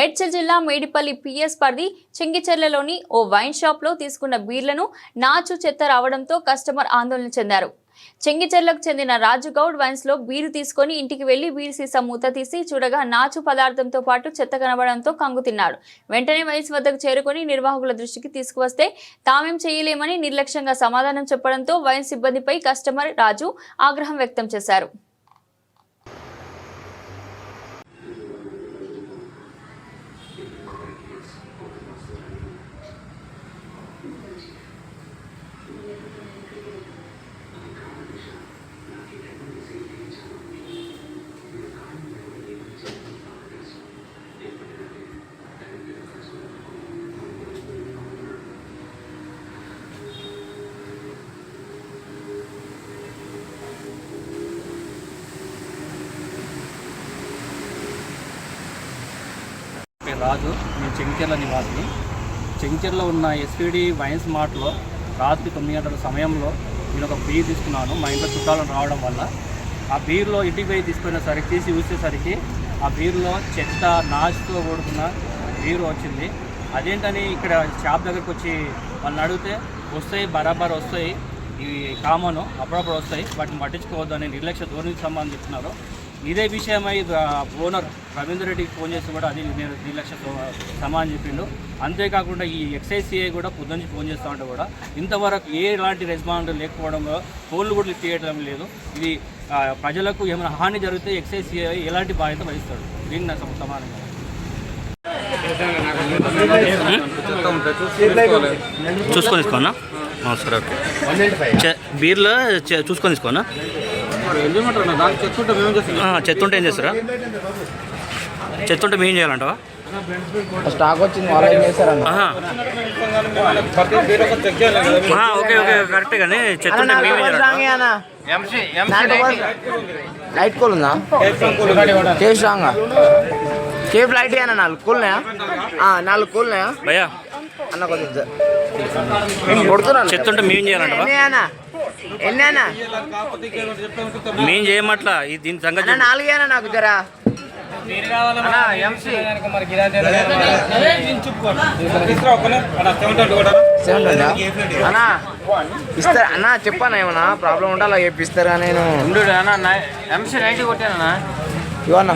మేడ్చల్ జిల్లా మేడిపల్లి పిఎస్ పరిధి చెంగిచెర్లలోని ఓ వైన్ షాప్లో తీసుకున్న బీర్లను నాచు చెత్త రావడంతో కస్టమర్ ఆందోళన చెందారు. చెంగిచెర్లకు చెందిన రాజు గౌడ్ వైన్స్లో బీరు తీసుకొని ఇంటికి వెళ్ళి బీరు సీసా మూత తీసి చూడగా నాచు పదార్థంతో పాటు చెత్త కనబడంతో కంగుతిన్నాడు వెంటనే వైన్స్ వద్దకు చేరుకొని నిర్వాహకుల దృష్టికి తీసుకువస్తే తామేం చేయలేమని నిర్లక్ష్యంగా సమాధానం చెప్పడంతో వైన్స్ సిబ్బందిపై కస్టమర్ రాజు ఆగ్రహం వ్యక్తం చేశారు. రాజు నేను చెంగిచెర్ల నివాసిని. చెంగిచెర్లో ఉన్న ఎస్పీడి వైన్స్ మార్ట్లో రాత్రి తొమ్మిది గంటల సమయంలో నేను ఒక బీర్ తీసుకున్నాను. మా ఇంట్లో చుట్టాలు రావడం వల్ల ఆ బీర్లో ఇంటికి పోయి తీసుకున్న సరికి తీసి చూసేసరికి ఆ బీర్లో చెత్త నాచుతో కూడుకున్న బీరు వచ్చింది. అదేంటని ఇక్కడ షాప్ దగ్గరకు వచ్చి వాళ్ళని అడిగితే వస్తాయి బరాబర్ వస్తాయి. ఇవి కామను అప్పుడప్పుడు వస్తాయి. వాటిని పట్టించుకోవద్దు అనే నిర్లక్ష్య ధోరణికి సంబంధించినారు ఇదే విషయమై ఓనర్ రవీందర్ రెడ్డికి ఫోన్ చేసి కూడా అది నేను నిర్లక్ష్య సమాధానం చెప్పిండు. అంతేకాకుండా ఈ ఎక్సైసీఐ కూడా పొద్దున్నే ఫోన్ చేస్తూ ఉంటే కూడా ఇంతవరకు ఏ ఎలాంటి రెస్పాండ్ లేకపోవడం ఫోన్లు కూడా లిఫ్ట్ చేయడం లేదు. ఇది ప్రజలకు ఏమైనా హాని జరిగితే ఎక్సైసీఐ ఎలాంటి బాధ్యత వహిస్తాడు? దీన్ని నాకు సమానంగా చూసుకొని తీసుకోనా? సరే ఓకే చె- బీర్లో చూసుకొని తీసుకోనా? చెత్త ఉంటే ఏం చేస్తారా? చెత్త ఉంటే మేము చేయాలంటావా? స్టాక్ వచ్చింది వాళ్ళు ఏం. ఆ, ఓకే ఓకే కరెక్టే కానీ చెత్త ఉంటే మేమే చేయాలంటావా? లైట్ కూల్ ఉందా? కేవ్ స్ట్రాంగ్ కేవ్ లైట్ అన్న నాలుగు కూల్నాయా నాలుగు కూల్నాయా భయ్యా. అన్న కొంచెం కొడుతున్నాను. చెత్త ఉంటే మేము చేయాలంటావా? మేము చేయమట్లా? ఇది దీని సంగతి అన్న చెప్పు. నాలుగే అన్న నాకు జరా? అన్న ఇస్తారా చెప్పాను ఏమన్నా? ప్రాబ్లం ఉండాలా చెప్పిస్తారా నేను? MC ninety కొట్టానన్నా. ఇవన్నా